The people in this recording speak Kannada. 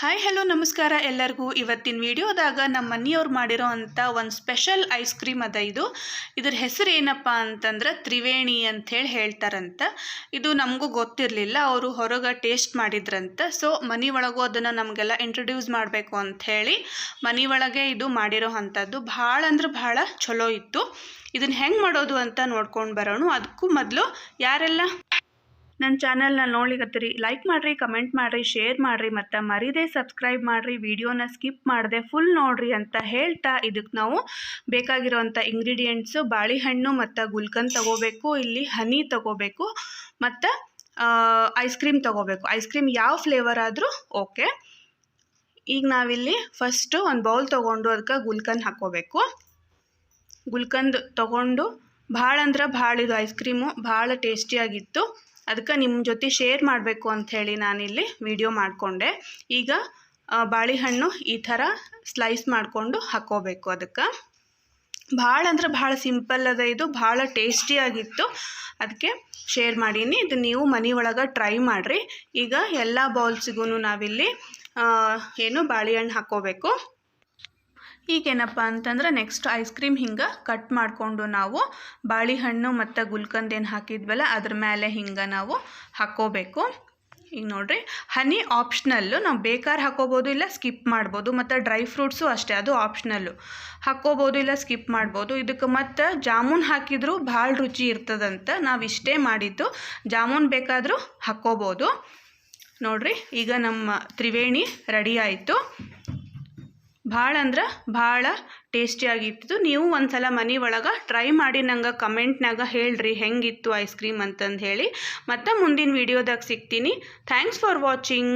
ಹಾಯ್, ಹಲೋ, ನಮಸ್ಕಾರ ಎಲ್ಲರಿಗೂ. ಇವತ್ತಿನ ವಿಡಿಯೋದಾಗ ನಮ್ಮ ಮನೆಯವ್ರು ಮಾಡಿರೋ ಅಂಥ ಒಂದು ಸ್ಪೆಷಲ್ ಐಸ್ ಕ್ರೀಮ್ ಅದ ಇದು. ಇದ್ರ ಹೆಸರು ಏನಪ್ಪ ಅಂತಂದ್ರೆ ತ್ರಿವೇಣಿ ಅಂಥೇಳಿ ಹೇಳ್ತಾರಂತ. ಇದು ನಮಗೂ ಗೊತ್ತಿರಲಿಲ್ಲ, ಅವರು ಹೊರಗೆ ಟೇಸ್ಟ್ ಮಾಡಿದ್ರಂತ. ಸೊ ಮನೆ ಒಳಗೂ ಅದನ್ನು ನಮಗೆಲ್ಲ ಇಂಟ್ರೊಡ್ಯೂಸ್ ಮಾಡಬೇಕು ಅಂಥೇಳಿ ಮನೆ ಒಳಗೆ ಇದು ಮಾಡಿರೋ ಅಂಥದ್ದು ಭಾಳ ಅಂದ್ರೆ ಭಾಳ ಚಲೋ ಇತ್ತು. ಇದನ್ನು ಹೆಂಗೆ ಮಾಡೋದು ಅಂತ ನೋಡ್ಕೊಂಡು ಬರೋಣ. ಅದಕ್ಕೂ ಮೊದಲು ಯಾರೆಲ್ಲ ನನ್ನ ಚಾನಲ್ನ ನೋಡ್ಲಿಕತ್ತೀರಿ ಲೈಕ್ ಮಾಡಿರಿ ಕಮೆಂಟ್ ಮಾಡಿರಿ ಶೇರ್ ಮಾಡಿರಿ, ಮತ್ತು ಮರಿದೇ ಸಬ್ಸ್ಕ್ರೈಬ್ ಮಾಡಿರಿ ವಿಡಿಯೋನ ಸ್ಕಿಪ್ ಮಾಡಿದೆ ಫುಲ್ ನೋಡಿರಿ ಅಂತ ಹೇಳ್ತಾ ಇದಕ್ಕೆ ನಾವು ಬೇಕಾಗಿರೋವಂಥ ಇಂಗ್ರೀಡಿಯೆಂಟ್ಸು ಬಾಳೆಹಣ್ಣು ಮತ್ತು ಗುಲ್ಕನ್ ತಗೋಬೇಕು, ಇಲ್ಲಿ ಹನಿ ತಗೋಬೇಕು, ಮತ್ತು ಐಸ್ ಕ್ರೀಮ್ ತಗೋಬೇಕು. ಐಸ್ ಕ್ರೀಮ್ ಯಾವ ಫ್ಲೇವರ್ ಆದರೂ ಓಕೆ ಈಗ ನಾವಿಲ್ಲಿ ಫಸ್ಟು ಒಂದು ಬೌಲ್ ತೊಗೊಂಡು ಅದಕ್ಕೆ ಗುಲ್ಕನ್ ಹಾಕ್ಕೋಬೇಕು ಗುಲ್ಕಂದ್ ತೊಗೊಂಡು ಭಾಳ ಅಂದ್ರೆ ಭಾಳ ಇದು ಐಸ್ ಕ್ರೀಮು ಭಾಳ ಟೇಸ್ಟಿಯಾಗಿತ್ತು ಅದಕ್ಕೆ ನಿಮ್ಮ ಜೊತೆ ಶೇರ್ ಮಾಡಬೇಕು ಅಂಥೇಳಿ ನಾನಿಲ್ಲಿ ವಿಡಿಯೋ ಮಾಡಿಕೊಂಡೆ. ಈಗ ಬಾಳೆಹಣ್ಣು ಈ ಥರ ಸ್ಲೈಸ್ ಮಾಡಿಕೊಂಡು ಹಾಕೋಬೇಕು ಅದಕ್ಕೆ. ಭಾಳ ಅಂದ್ರೆ ಭಾಳ ಸಿಂಪಲ್ ಅದ ಇದು, ಭಾಳ ಟೇಸ್ಟಿಯಾಗಿತ್ತು ಅದಕ್ಕೆ ಶೇರ್ ಮಾಡೀನಿ. ಇದು ನೀವು ಮನೆ ಒಳಗೆ ಟ್ರೈ ಮಾಡಿರಿ. ಈಗ ಎಲ್ಲ ಬೌಲ್ಸಿಗೂ ನಾವಿಲ್ಲಿ ಏನು ಬಾಳೆಹಣ್ಣು ಹಾಕ್ಕೋಬೇಕು ಈಗೇನಪ್ಪ ಅಂತಂದ್ರೆ ನೆಕ್ಸ್ಟ್ ಐಸ್ ಕ್ರೀಮ್ ಹಿಂಗೆ ಕಟ್ ಮಾಡಿಕೊಂಡು ನಾವು ಬಾಳೆಹಣ್ಣು ಮತ್ತು ಗುಲ್ಕಂದೇನು ಹಾಕಿದ್ವಲ್ಲ, ಅದ್ರ ಮೇಲೆ ಹಿಂಗೆ ನಾವು ಹಾಕ್ಕೋಬೇಕು ಈಗ ನೋಡ್ರಿ ಹನಿ ಆಪ್ಷನಲ್ಲು ನಾವು ಬೇಕಾದ್ರೆ ಹಾಕೋಬೋದು ಇಲ್ಲ ಸ್ಕಿಪ್ ಮಾಡ್ಬೋದು, ಮತ್ತು ಡ್ರೈ ಫ್ರೂಟ್ಸು ಅಷ್ಟೇ, ಅದು ಆಪ್ಷನಲ್ಲು ಹಾಕ್ಕೋಬೋದು ಇಲ್ಲ ಸ್ಕಿಪ್ ಮಾಡ್ಬೋದು. ಇದಕ್ಕೆ ಮತ್ತು ಜಾಮೂನ್ ಹಾಕಿದರೂ ಭಾಳ ರುಚಿ ಇರ್ತದಂತ ನಾವು ಇಷ್ಟೇ ಮಾಡಿದ್ದು. ಜಾಮೂನ್ ಬೇಕಾದರೂ ಹಾಕ್ಕೋಬೋದು ನೋಡ್ರಿ, ಈಗ ನಮ್ಮ ತ್ರಿವೇಣಿ ರೆಡಿ ಆಯಿತು. ಭಾಳ ಅಂದ್ರೆ ಭಾಳ ಟೇಸ್ಟಿಯಾಗಿತ್ತು ನೀವು ಒಂದ್ಸಲ ಮನೆ ಒಳಗೆ ಟ್ರೈ ಮಾಡಿ ನಂಗೆ ಕಮೆಂಟ್ನಾಗ ಹೇಳ್ರಿ, ಹೆಂಗಿತ್ತು ಐಸ್ ಕ್ರೀಮ್ ಅಂತಂದು ಹೇಳಿ. ಮತ್ತು ಮುಂದಿನ ವೀಡಿಯೋದಾಗ ಸಿಗ್ತೀನಿ. Thanks for watching